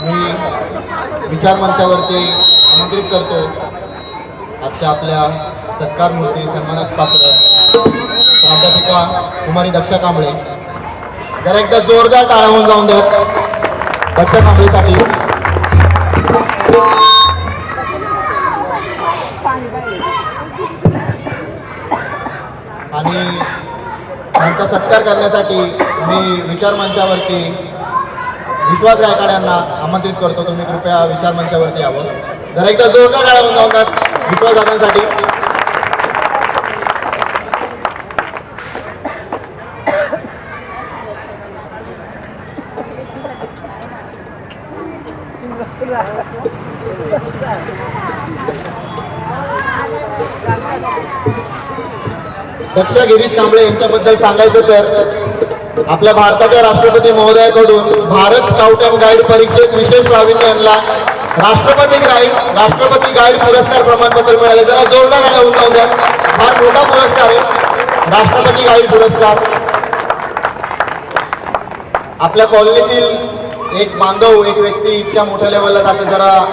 मी विचार मंचावरती आमंत्रित करतो. आजच्या आपल्या सत्कार मूर्ती सन्मानास पात्र प्राध्यापिका कुमारी दक्षा कांबळे. जरा एकदा जोरदार टाळा होऊन जाऊन द्यात दक्षा कांबळेसाठी. आणि त्यांचा सत्कार करण्यासाठी मी विचार मंचावरती विश्वास गायकाड यांना आमंत्रित करतो. तुम्ही कृपया विचार मंचावरती यावं. जरा एकदा जोरदार टाळा होऊन जाऊन विश्वास दादांसाठी दक्ष गिरीश कांबळे यांच्याबद्दल सांगायचं तर आपल्या भारताच्या राष्ट्रपती महोदयाकडून भारत स्काउट अँड गाईड परीक्षेत विशेष प्रावीण्य यांना राष्ट्रपती गाईड राष्ट्रपती गाईड पुरस्कार प्रमाणपत्र मिळाले. जरा जोरदार गाड्या होऊन द्या. फार मोठा पुरस्कार आहे. राष्ट्रपती गाईड पुरस्कार. आपल्या कॉलनीतील एक बांधव एक व्यक्ती इतक्या मोठ्या लेवलला जाते. जरा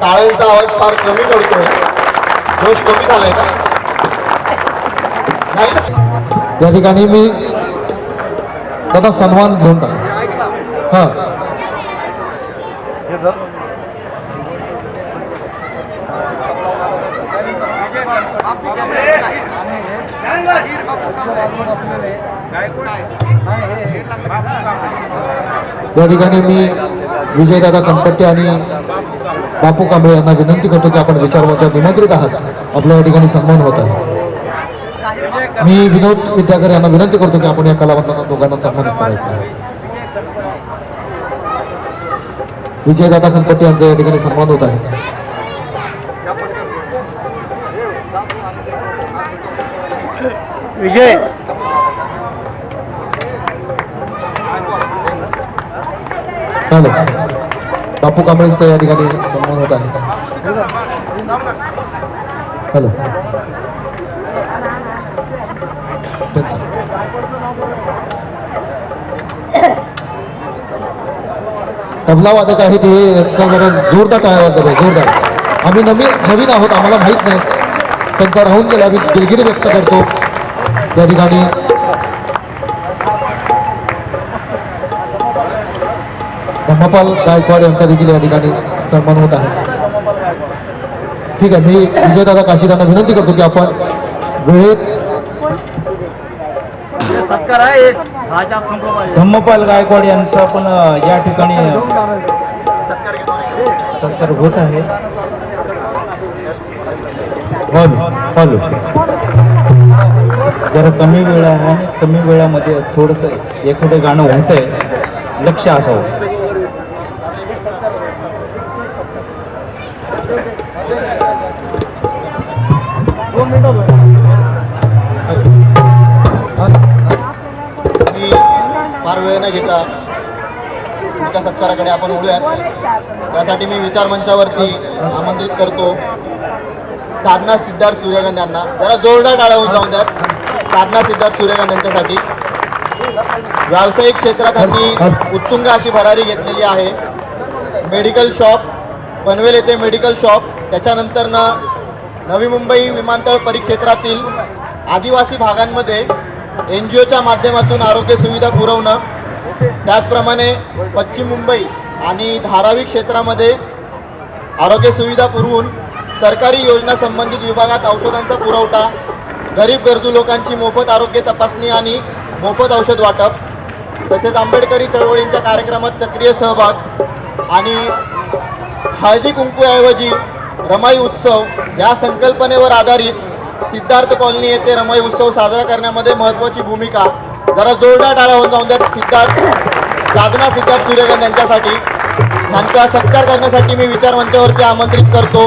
टाळ्यांचा आवाज फार कमी पडतोय. दोष कमी झालाय का? नाही? या ठिकाणी मी त्याचा सन्मान घेऊन टाक. हां. या ठिकाणी मी विजयदादा कनपट्टे आणि बापू कांबळे यांना विनंती करतो की आपण विचारवाच्या निमंत्रित आहात. आपला या ठिकाणी सन्मान होत आहे. मी विनोद विद्याकर यांना विनंती करतो की आपण या कलावंतांना दोघांना सन्मानित करायचं आहे. विजयदादा कनपट्टे यांचा या ठिकाणी सन्मान होत आहे. विजय. हॅलो बापू कांबळेंचा या ठिकाणी सन्मान होत आहे. हॅलो. तबला वादक आहे ते यांचा जरा जोरदार टाळ्या वाजत आहे जोरदार. आम्ही नवीन नवीन आहोत आम्हाला माहीत नाही. त्यांचा राहून गेला आम्ही दिलगिरी व्यक्त करतो या ठिकाणी. धम्मपाल गायकवाड यांचा देखील या ठिकाणी सन्मान होत आहे. ठीक आहे मी विजयदादा काशीदांना विनंती करतो की आपण वेळेत धम्मपाल गायकवाड यांचा पण या ठिकाणी सत्कार होत आहे. हॉलो हॉलो जरा कमी वेळ आहे आणि कमी वेळामध्ये थोडंसं एखादं गाणं होत आहे लक्ष असावं. मी फार वेळ न घेता तुमच्या सत्काराकडे आपण वळूयात. त्यासाठी मी विचार मंचावरती आमंत्रित करतो. साधना सिद्धार्थ सूर्यकांत यांना. जरा जोरदार टाळ्या होऊन जाऊन द्यात. साधना सिद्धार्थ सूर्यकांत यांच्यासाठी. व्यावसायिक क्षेत्रात त्यांनी उत्तुंग अशी भरारी घेतलेली आहे. मेडिकल शॉप पनवेल येथे मेडिकल शॉप. त्याच्यानंतरनं नवी मुंबई विमानतळ परिक्षेत्रातील आदिवासी भागांमध्ये एन जी ओच्या माध्यमातून आरोग्य सुविधा पुरवणं त्याचप्रमाणे पश्चिम मुंबई आणि धारावी क्षेत्रामध्ये आरोग्य सुविधा पुरवून सरकारी योजना संबंधित विभागात औषधांचा पुरवठा गरीब गरजू लोकांची मोफत आरोग्य तपासणी आणि मोफत औषध वाटप तसेच आंबेडकरी चळवळींच्या कार्यक्रमात सक्रिय सहभाग आणि हळदी कुंकूऐवजी रमाई उत्सव या संकल्पनेवर आधारित सिद्धार्थ कॉलनी येथे रमाई उत्सव साजरा करण्यामध्ये महत्त्वाची भूमिका. जरा जोरदार टाळा होऊन जाऊन द्या. सिद्धार्थ साधना सिद्धार्थ सूर्यकांत यांच्यासाठी. यांचा सत्कार करण्यासाठी मी विचार मंचावरती आमंत्रित करतो.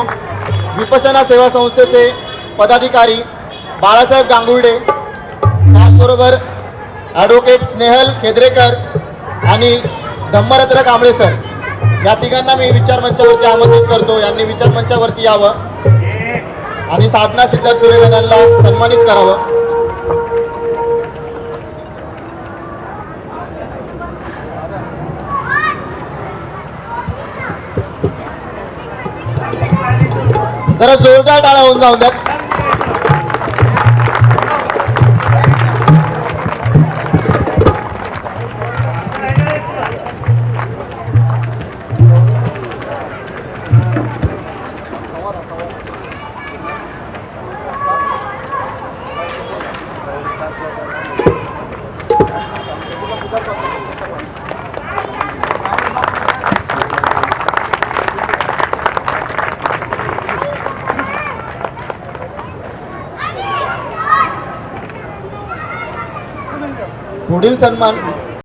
विपसना सेवा संस्थेचे पदाधिकारी बाळासाहेब गांगुर्डे त्याचबरोबर ॲडव्होकेट स्नेहल खेद्रेकर आणि धम्मरत्न कांबळे सर. या तिघांना मी विचार मंचावरती आमंत्रित करतो. यांनी विचार मंचावरती यावं. आणि साधना सिद्धार्थ सुरेवेदांना सन्मानित करावं. जरा जोरदार टाळा होऊन जाऊन द्या पुढील सन्मान